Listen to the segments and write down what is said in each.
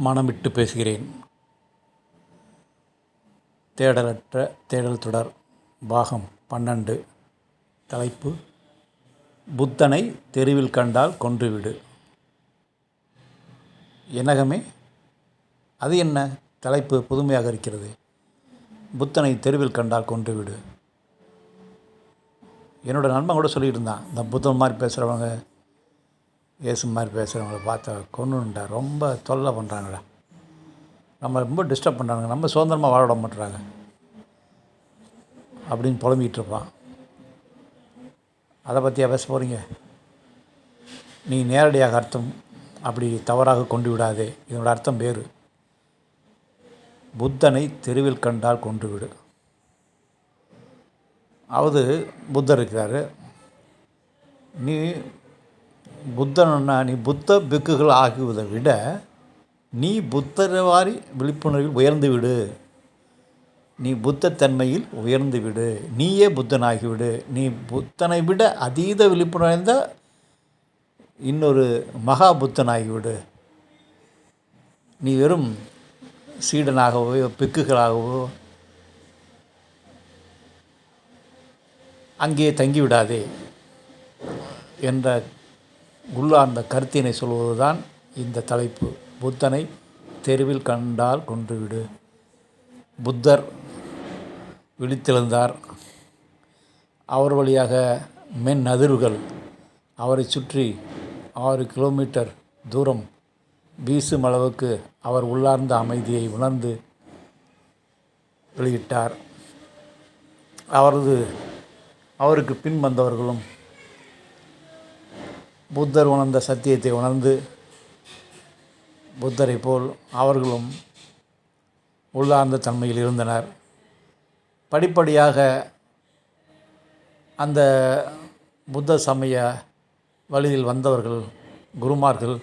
மனமிட்டு பேசுகிறேன். தேடலற்ற தேடல் தொடர். பாகம் பன்னெண்டு. தலைப்பு புத்தனை தெருவில் கண்டால் கொன்றுவிடு. எனகமே அது என்ன? தலைப்பு புதுமையாக இருக்கிறது. புத்தனை தெருவில் கண்டால் கொன்றுவிடு. என்னோட நண்பன் கூட சொல்லியிருந்தான் இருந்தான் இந்த புத்தன் மாதிரி பேசுகிறவங்க இயேசு மாதிரி பேசுகிறவங்கள பார்த்தா கொன்னுண்டா ரொம்ப தொல்லை பண்ணுறாங்கடா நம்ம ரொம்ப டிஸ்டர்ப் பண்ணுறாங்க நம்ம சுதந்திரமாக வாழ விட மாட்டுறாங்க. அப்படின்னு புலம்பிக்கிட்டு இருப்பான். அதை பற்றியா பேச போகிறீங்க நீ நேரடியாக அர்த்தம் அப்படி தவறாக கொண்டு விடாதே. இதனோட அர்த்தம் வேறு. புத்தனை தெருவில் கண்டால் கொண்டு விடு. அவது புத்தர் இருக்கிறாரு. நீ புத்தன்னா நீ புத்த பிக்குகள் ஆகுவதை விட நீ புத்தரவாரி விழிப்புணர்வில் உயர்ந்து விடு நீ புத்தத்தன்மையில் உயர்ந்து விடு நீயே புத்தனாகிவிடு. நீ புத்தனை விட அதீத விழிப்புணர்ந்த இன்னொரு மகா புத்தனாகிவிடு. நீ வெறும் சீடனாகவோ பிக்குகளாகவோ அங்கே தங்கிவிடாதே என்ற உள்ளார்ந்த கருத்தினை சொல்வதுதான் இந்த தலைப்பு. புத்தனை தெருவில் கண்டால் கொன்றுவிடு. புத்தர் விழித்தெழுந்தார். அவர் வழியாக மென் அதிர்வுகள். அவரை சுற்றி ஆறு கிலோமீட்டர் தூரம் வீசும் அளவுக்கு அவர் உள்ளார்ந்த அமைதியை உணர்ந்து வெளியிட்டார். அவரது அவருக்கு பின் வந்தவர்களும் புத்தர் உணர்ந்த சத்தியத்தை உணர்ந்து புத்தரை போல் அவர்களும் உள்ளார்ந்த தன்மையில் இருந்தனர். படிப்படியாக அந்த புத்த சமய வழியில் வந்தவர்கள் குருமார்கள்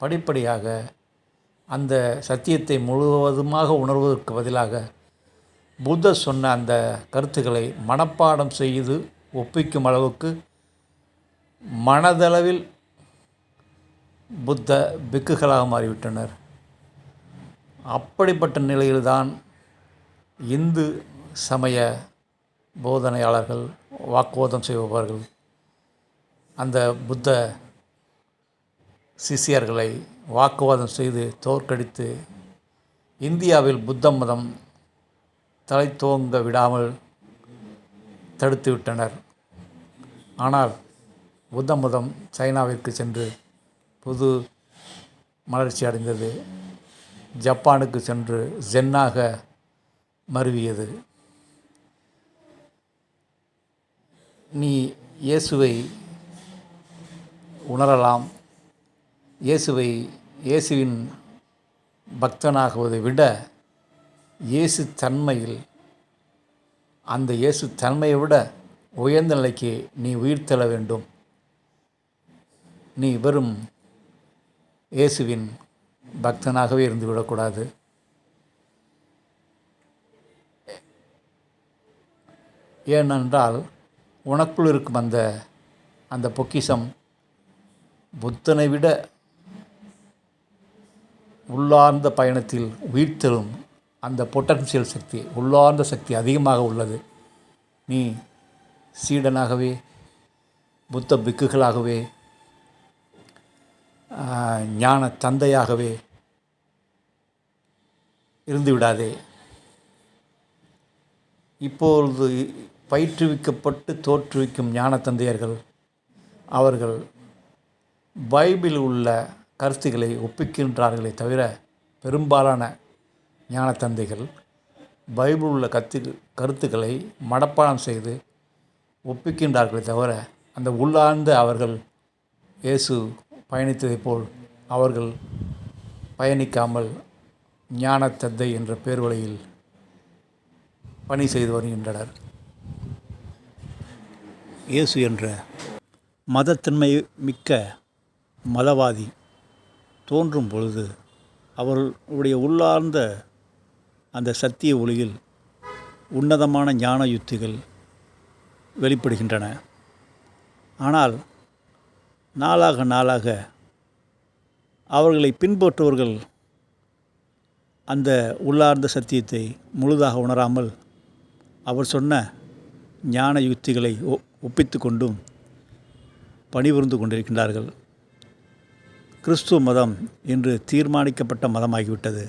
படிப்படியாக அந்த சத்தியத்தை முழுவதுமாக உணர்வதற்கு பதிலாக புத்தர் சொன்ன அந்த கருத்துக்களை மனப்பாடம் செய்து ஒப்பிக்கும் அளவுக்கு மனதளவில் புத்த பிக்குகளாக மாறிவிட்டனர். அப்படிப்பட்ட நிலையில்தான் இந்து சமய போதனையாளர்கள் வாக்குவாதம் செய்பவர்கள் அந்த புத்த சிஷியர்களை வாக்குவாதம் செய்து தோற்கடித்து இந்தியாவில் புத்த மதம் தலை துவங்க விடாமல் தடுத்துவிட்டனர் ஆனால் புத்த மதம் சைனாவிற்கு சென்று புது மலர்ச்சி அடைந்தது. ஜப்பானுக்கு சென்று ஜென்னாக மருவியது. நீ இயேசுவை உணரலாம். இயேசுவை இயேசுவின் பக்தனாகுவதை விட இயேசு தன்மையில் அந்த இயேசு தன்மையை விட உயர்ந்த நிலைக்கு நீ உயிர்த்தெழ வேண்டும். நீ வெறும் இயேசுவின் பக்தனாகவே இருந்து விடக்கூடாது ஏனென்றால் உனக்குள் இருக்கும் அந்த அந்த பொக்கிஷம் புத்தனை விட உள்ளார்ந்த பயணத்தில் உயிர்த்தெழும் அந்த பொட்டன்சியல் சக்தி உள்ளார்ந்த சக்தி அதிகமாக உள்ளது. நீ சீடனாகவே புத்த பிக்குகளாகவே ஞான தந்தையாகவே இருந்து விடாதே. இப்பொழுது பயிற்றுவிக்கப்பட்டு தோற்றுவிக்கும் ஞான தந்தையர்கள் அவர்கள் பைபிள் உள்ள கருத்துக்களை ஒப்பிக்கின்றார்களே தவிர பெரும்பாலான ஞான தந்தைகள் பைபிள் உள்ள கத்து கருத்துக்களை மடப்பாடம் செய்து ஒப்பிக்கின்றார்களே தவிர அந்த உள்ளார்ந்த அவர்கள் இயேசு பயணித்ததைப் போல் அவர்கள் பயணிக்காமல் ஞானத்தந்தை என்ற பேர் வழியில் பணி செய்து வருகின்றனர். இயேசு என்ற மதத்தன்மை மிக்க மதவாதி தோன்றும் பொழுது அவர்களுடைய உள்ளார்ந்த அந்த சத்திய ஒளியில் உன்னதமான ஞான யுத்திகள் வெளிப்படுகின்றன. ஆனால் நாளாக நாளாக அவர்களை பின்பற்றுவர்கள் அந்த உள்ளார்ந்த சத்தியத்தை முழுதாக உணராமல் அவர் சொன்ன ஞான யுக்திகளை ஒப்பித்து கொண்டும் பணிபுரிந்து கொண்டிருக்கின்றார்கள். கிறிஸ்துவ மதம் இன்று தீர்மானிக்கப்பட்ட மதமாகிவிட்டது.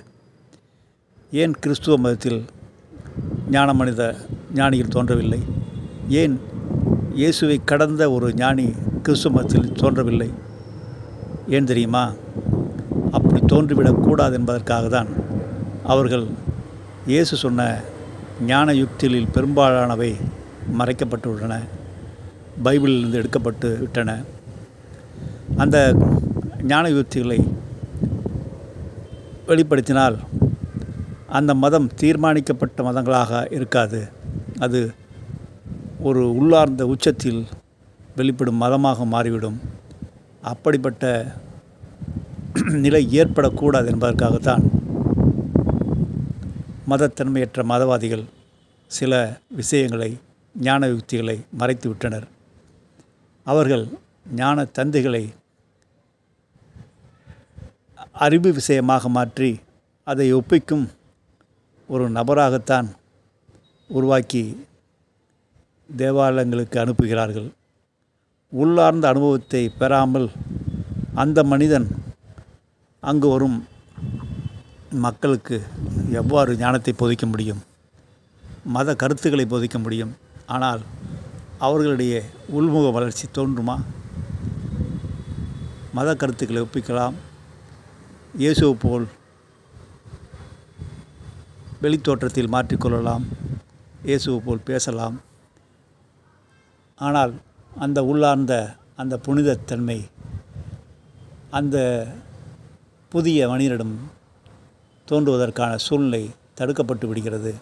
ஏன் கிறிஸ்துவ மதத்தில் ஞான மனித ஞானிகள் தோன்றவில்லை? ஏன் இயேசுவை கடந்த ஒரு ஞானி கிறிஸ்துவ மதத்தில் தோன்றவில்லை. ஏன் தெரியுமா? அப்படி தோன்றிவிடக்கூடாது என்பதற்காக தான் அவர்கள் இயேசு சொன்ன ஞான யுக்திகளில் பெரும்பாலானவை மறைக்கப்பட்டுள்ளன பைபிளிலிருந்து எடுக்கப்பட்டு விட்டன. அந்த ஞான யுக்திகளை வெளிப்படுத்தினால் அந்த மதம் தீர்மானிக்கப்பட்ட மதங்களாக இருக்காது. அது ஒரு உள்ளார்ந்த உச்சத்தில் வெளிப்படும் மதமாக மாறிவிடும். அப்படிப்பட்ட நிலை ஏற்படக்கூடாது என்பதற்காகத்தான் மதத்தன்மையற்ற மதவாதிகள் சில விஷயங்களை ஞான யுக்திகளை மறைத்து விட்டனர் அவர்கள் ஞான தந்தைகளை அறிவு விஷயமாக மாற்றி அதை ஒப்பிக்கும் ஒரு நபராகத்தான் உருவாக்கி தேவாலயங்களுக்கு அனுப்புகிறார்கள். உள்ளார்ந்த அனுபவத்தை பெறாமல் அந்த மனிதன் அங்கு வரும் மக்களுக்கு எவ்வாறு ஞானத்தை போதிக்க முடியும்? மத கருத்துக்களை போதிக்க முடியும்? ஆனால் அவர்களுடைய உள்முக வளர்ச்சி தோன்றுமா? மத கருத்துக்களை ஒப்பிக்கலாம். இயேசுவை போல் வெளித்தோற்றத்தில் மாற்றிக்கொள்ளலாம். இயேசுவை போல் பேசலாம். ஆனால் அந்த உள்ளார்ந்த அந்த புனிதத்தன்மை அந்த புதிய மனிதனிடம் தோன்றுவதற்கான சூழ்நிலை தடுக்கப்பட்டு விடுகிறது.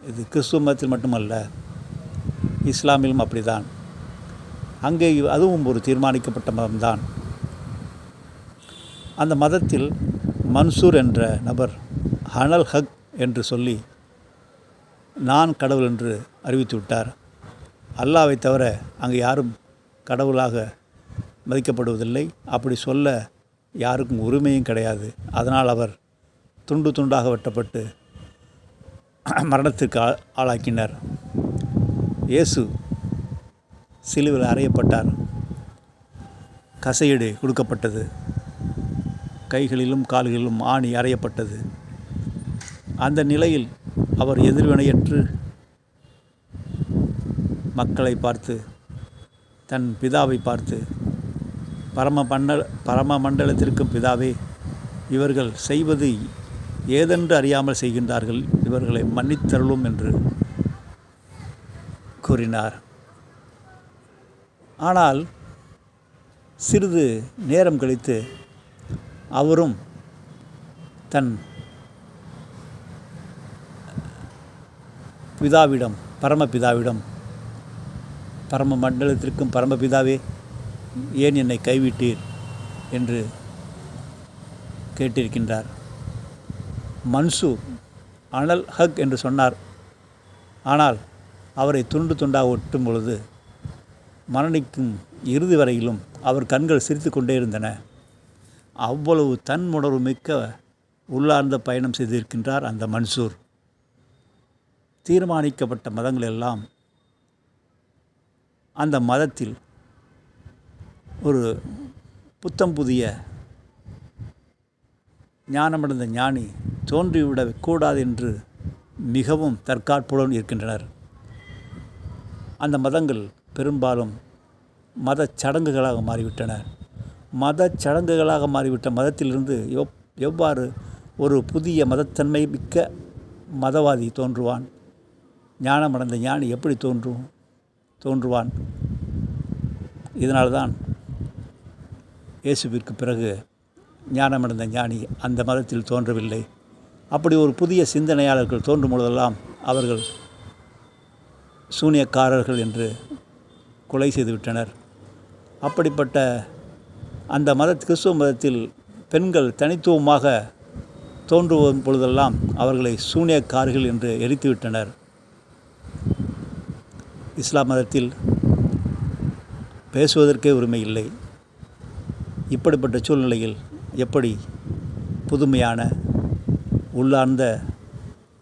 இது கிறிஸ்துவ மதத்தில் மட்டுமல்ல இஸ்லாமிலும் அப்படிதான் அங்கே அதுவும் ஒரு தீர்மானிக்கப்பட்ட மதம்தான். அந்த மதத்தில் மன்சூர் என்ற நபர் ஹனல் ஹக் என்று சொல்லி நான் கடவுள் என்று அறிவித்து விட்டார். அல்லாவை தவிர அங்கே யாரும் கடவுளாக மதிக்கப்படுவதில்லை. அப்படி சொல்ல யாருக்கும் உரிமையும் கிடையாது. அதனால் அவர் துண்டு துண்டாக வெட்டப்பட்டு மரணத்திற்கு ஆளாக்கினர். இயேசு சிலுவில் அறையப்பட்டார். கசையீடு கொடுக்கப்பட்டது. கைகளிலும் கால்களிலும் ஆணி அறையப்பட்டது. அந்த நிலையில் அவர் எதிர்வினையற்று மக்களை பார்த்து தன் பிதாவை பார்த்து பரம மண்டல பரம மண்டலத்திற்கும் பிதாவே இவர்கள் செய்வது ஏதென்று அறியாமல் செய்கின்றார்கள் இவர்களை மன்னித்தருளும் என்று கூறினார். ஆனால் சிறிது நேரம் கழித்து அவரும் தன் பிதாவிடம் பரமபிதாவிடம் பரம மண்டலத்திற்கும் பரமபிதாவே ஏன் என்னை கைவிட்டீர்? என்று கேட்டிருக்கின்றார். மன்சு அனல் ஹக் என்று சொன்னார். ஆனால் அவரை துண்டு துண்டாக ஒட்டும் பொழுது மரணிக்கும் இறுதி வரையிலும் அவர் கண்கள் சிரித்து கொண்டே இருந்தன. அவ்வளவு தன்முணர்வு மிக்க உள்ளார்ந்த பயணம் செய்திருக்கின்றார் அந்த மன்சூர். தீர்மானிக்கப்பட்ட மதங்கள் எல்லாம் அந்த மதத்தில் ஒரு புத்தம் புதிய ஞானமடைந்த ஞானி தோன்றிவிடக் கூடாது என்று மிகவும் தற்காப்புடன் இருக்கின்றனர். அந்த மதங்கள் பெரும்பாலும் மத சடங்குகளாக மாறிவிட்டன. மத சடங்குகளாக மாறிவிட்ட மதத்திலிருந்து எவ் எவ்வாறு ஒரு புதிய மதத்தன்மை மிக்க மதவாதி தோன்றுவான்? ஞானமடைந்த ஞானி எப்படி தோன்றும்? தோன்றுவான். இதனால்தான் இயேசுவிற்கு பிறகு ஞானமடைந்த ஞானி அந்த மதத்தில் தோன்றவில்லை. அப்படி ஒரு புதிய சிந்தனையாளர்கள் தோன்றும் பொழுதெல்லாம் அவர்கள் சூனியக்காரர்கள் என்று கொலை செய்துவிட்டனர் அப்படிப்பட்ட அந்த மத கிறிஸ்துவ மதத்தில் பெண்கள் தனித்துவமாக தோன்றும் பொழுதெல்லாம் அவர்களை சூனியக்காரர்கள் என்று எரித்துவிட்டனர் இஸ்லாம் மதத்தில் பேசுவதற்கே உரிமை இல்லை. இப்படிப்பட்ட சூழ்நிலையில் எப்படி புதுமையான உள்ளார்ந்த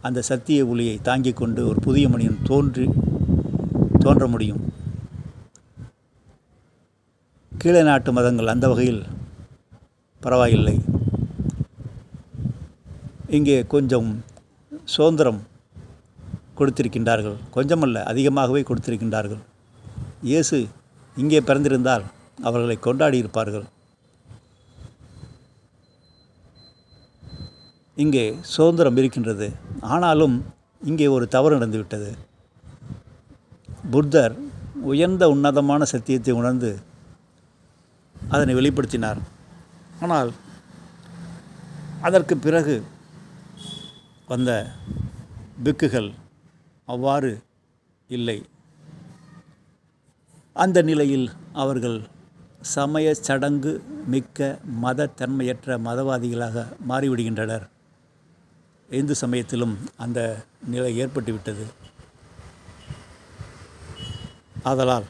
அந்த சத்திய ஒளியை தாங்கிக் கொண்டு ஒரு புதிய மனிதன் தோன்றி தோன்ற முடியும்? கீழே நாட்டு மதங்கள் அந்த வகையில் பரவாயில்லை. இங்கே கொஞ்சம் சுதந்திரம் கொடுத்திருக்கின்றார்கள். கொஞ்சமல்ல அதிகமாகவே கொடுத்திருக்கின்றார்கள். இயேசு இங்கே பிறந்திருந்தால் அவர்களை கொண்டாடி இருப்பார்கள் இங்கே சுதந்திரம் இருக்கின்றது. ஆனாலும் இங்கே ஒரு தவறு நடந்துவிட்டது. புத்தர் உயர்ந்த உன்னதமான சத்தியத்தை உணர்ந்து அதனை வெளிப்படுத்தினார். ஆனால் அதற்கு பிறகு வந்த பிக்குகள் அவ்வாறு இல்லை. அந்த நிலையில் அவர்கள் சமய சடங்கு மிக்க மதத்தன்மையற்ற மதவாதிகளாக மாறிவிடுகின்றனர். இந்து சமயத்திலும் அந்த நிலை ஏற்பட்டுவிட்டது. ஆதலால்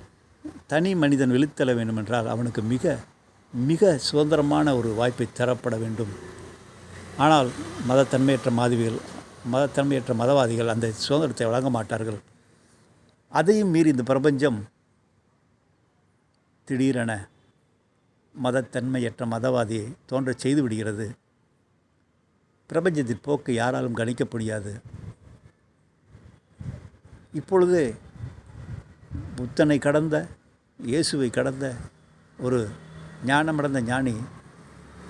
தனி மனிதன் விழித்தெழ வேண்டுமென்றால் அவனுக்கு மிக மிக சுதந்திரமான ஒரு வாய்ப்பை தரப்பட வேண்டும். ஆனால் மதத்தன்மையற்ற மாதவிகள் மதத்தன்மையற்ற மதவாதிகள் அந்த சுதந்திரத்தை வழங்க மாட்டார்கள். அதையும் மீறி இந்த பிரபஞ்சம் திடீரென மதத்தன்மையற்ற மதவாதியை தோன்றச் செய்து விடுகிறது. பிரபஞ்சத்தின் போக்கு யாராலும் கணிக்க முடியாது. இப்பொழுது புத்தனை கடந்த இயேசுவை கடந்த ஒரு ஞானமடைந்த ஞானி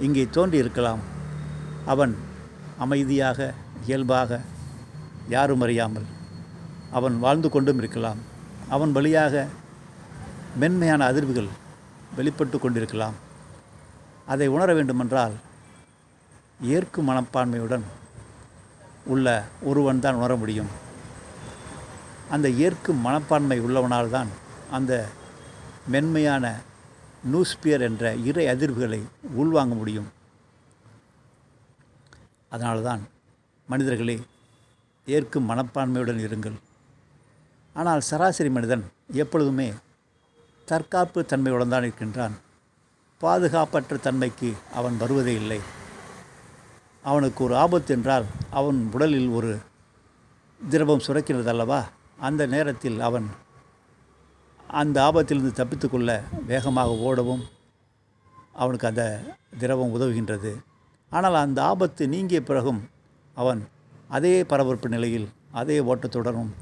இங்கே தோன்றி இருக்கலாம் அவன் அமைதியாக இயல்பாக யாரும் அறியாமல் அவன் வாழ்ந்து கொண்டும் இருக்கலாம். அவன் வழியாக மென்மையான அதிர்வுகள் வெளிப்பட்டு கொண்டிருக்கலாம். அதை உணர வேண்டுமென்றால் ஏற்கும் மனப்பான்மையுடன் உள்ள ஒருவன் தான் உணர முடியும். அந்த ஏற்கும் மனப்பான்மை உள்ளவனால்தான் அந்த மென்மையான நியூஸ்பியர் என்ற இறை அதிர்வுகளை உள்வாங்க முடியும். அதனால்தான் மனிதர்களே ஏற்கும் மனப்பான்மையுடன் இருங்கள். ஆனால் சராசரி மனிதன் எப்பொழுதுமே தற்காப்பு தன்மையுடன் தான் இருக்கின்றான். பாதுகாப்பற்ற தன்மைக்கு அவன் வருவதே இல்லை. அவனுக்கு ஒரு ஆபத்து என்றால் அவன் உடலில் ஒரு திரவம் சுரக்கிறது அல்லவா? அந்த நேரத்தில் அவன் அந்த ஆபத்திலிருந்து தப்பித்துக்கொள்ள வேகமாக ஓடவும் அவனுக்கு அந்த திரவம் உதவுகின்றது. ஆனால் அந்த ஆபத்து நீங்கிய பிறகும் அவன் அதே பரபரப்பு நிலையில் அதே ஓட்டத்துடனும்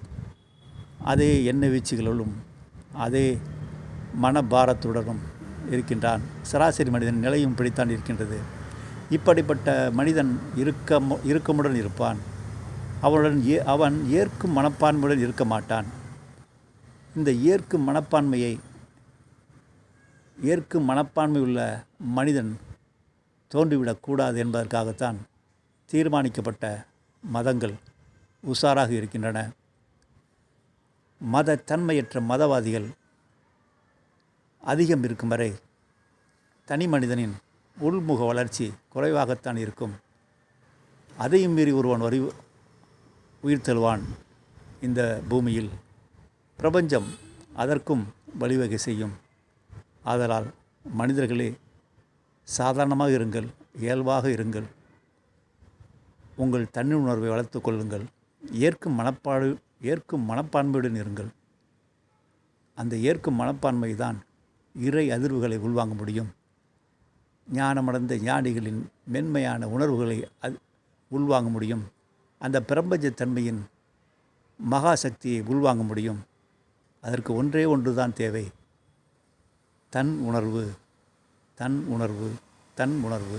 அதே எண்ணெய் வீச்சுகளும் அதே மனபாரத்துடனும் இருக்கின்றான். சராசரி மனிதன் நிலையும் பிடித்தான் இருக்கின்றது. இப்படிப்பட்ட மனிதன் இறுக்கம் இறுக்கமுடன் இருப்பான். அவனுடன் ஏ அவன் ஏற்கும் மனப்பான்மையுடன் இருக்க மாட்டான். இந்த ஏற்கும் மனப்பான்மையை ஏற்கும் மனப்பான்மை உள்ள மனிதன் தோன்றிவிடக்கூடாது என்பதற்காகத்தான் தீர்மானிக்கப்பட்ட மதங்கள் உஷாராக இருக்கின்றன. மத தன்மையற்ற மதவாதிகள் அதிகம் இருக்கும் வரை தனி மனிதனின் உள்முக வளர்ச்சி குறைவாகத்தான் இருக்கும். அதையும் மீறி ஒருவன் வரி உயிர் தழுவான். இந்த பூமியில் பிரபஞ்சம் அதற்கும் வழிவகை செய்யும். ஆதலால் மனிதர்களே சாதாரணமாக இருங்கள் இயல்பாக இருங்கள். உங்கள் தனி உணர்வை வளர்த்து கொள்ளுங்கள். ஏற்கும் மனப்பாடு ஏற்கும் மனப்பான்மையுடன் இருங்கள். அந்த ஏற்கும் மனப்பான்மை தான் இறை அதிர்வுகளை உள்வாங்க முடியும். ஞானமடைந்த ஞானிகளின் மென்மையான உணர்வுகளை அது உள்வாங்க முடியும். அந்த பிரபஞ்சத்தன்மையின் மகாசக்தியை உள்வாங்க முடியும். அதற்கு ஒன்றே ஒன்று தான் தேவை. தன் உணர்வு தன் உணர்வு தன் உணர்வு.